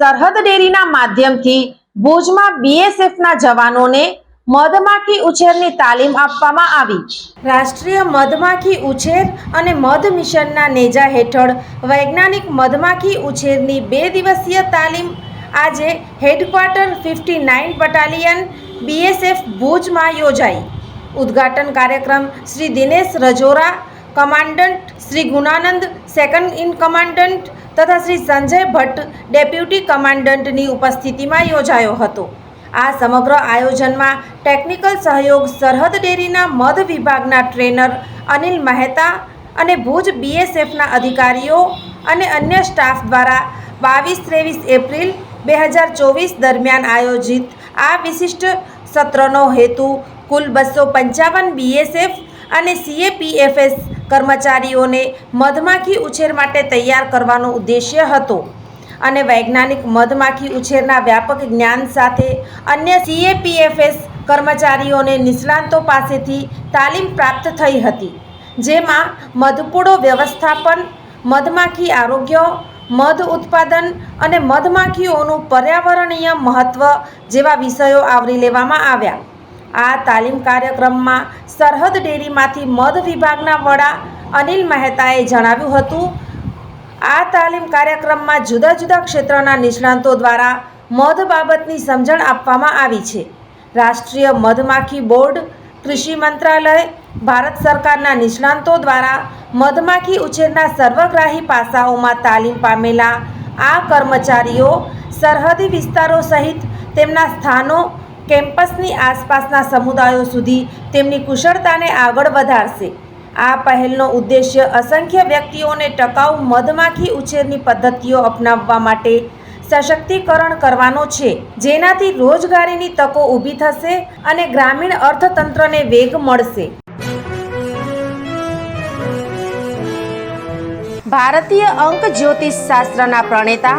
Sarhad ડેરીના માધ્યમથી ભુજમાં બીએસએફના જવાનોને મધમાખી ઉછેરની તાલીમ આપવામાં આવી. રાષ્ટ્રીય મધમાખી ઉછેર અને મધ મિશનના નેજા હેઠળ વૈજ્ઞાનિક મધમાખી ઉછેરની બે દિવસીય તાલીમ આજે headquarter fifty nine battalion BSF ભુજમાં યોજાઈ. ઉદ્ઘાટન કાર્યક્રમ Shri Dinesh Rajora, commandant Shri Gunanand second in commandant તથા શ્રી સંજય ભટ્ટ ડેપ્યુટી કમાન્ડન્ટની ઉપસ્થિતિમાં યોજાયો હતો. આ સમગ્ર આયોજનમાં ટેકનિકલ સહયોગ સરહદ ડેરીના મધ વિભાગના ટ્રેનર અનિલ મહેતા અને ભુજ બીએસએફના અધિકારીઓ અને અન્ય સ્ટાફ દ્વારા બાવીસ ત્રેવીસ એપ્રિલ બે હજાર ચોવીસ દરમિયાન આયોજિત આ વિશિષ્ટ સત્રનો હેતુ કુલ બસો પંચાવન બીએસએફ અને સીએપીએફએસ કર્મચારીઓને મધમાખી ઉછેર માટે તૈયાર કરવાનો ઉદ્દેશ્ય હતો. અને વૈજ્ઞાનિક મધમાખી ઉછેરના વ્યાપક જ્ઞાન સાથે અન્ય સીએપીએફએસ કર્મચારીઓને નિષ્ણાંતો પાસેથી તાલીમ પ્રાપ્ત થઈ હતી, જેમાં મધપૂડો વ્યવસ્થાપન, મધમાખી આરોગ્ય, મધ ઉત્પાદન અને મધમાખીઓનું પર્યાવરણીય મહત્ત્વ જેવા વિષયો આવરી લેવામાં આવ્યા. આ તાલીમ કાર્યક્રમમાં સરહદ ડેરીમાંથી મધ વિભાગના વડા અનિલ મહેતાએ જણાવ્યું હતું, આ તાલીમ કાર્યક્રમમાં જુદા જુદા ક્ષેત્રના નિષ્ણાંતો દ્વારા મધ બાબતની સમજણ આપવામાં આવી છે. રાષ્ટ્રીય મધમાખી બોર્ડ, કૃષિ મંત્રાલય, ભારત સરકારના નિષ્ણાંતો દ્વારા મધમાખી ઉછેરના સર્વગ્રાહી પાસાઓમાં તાલીમ પામેલા આ કર્મચારીઓ સરહદી વિસ્તારો સહિત તેમના સ્થાનો કેમ્પસની આસપાસના સમુદાયો સુધી તેમની કુશળતાને આગળ વધારશે. આ પહેલનો ઉદ્દેશ્ય અસંખ્ય વ્યક્તિઓને ટકાઉ મધમાખી ઉછેરની પદ્ધતિઓ અપનાવવા માટે સશક્તિકરણ કરવાનો છે, જેનાથી રોજગારીની તકો ઊભી થશે અને ગ્રામીણ અર્થતંત્રને વેગ મળશે. ભારતીય અંક જ્યોતિષ શાસ્ત્રના પ્રણેતા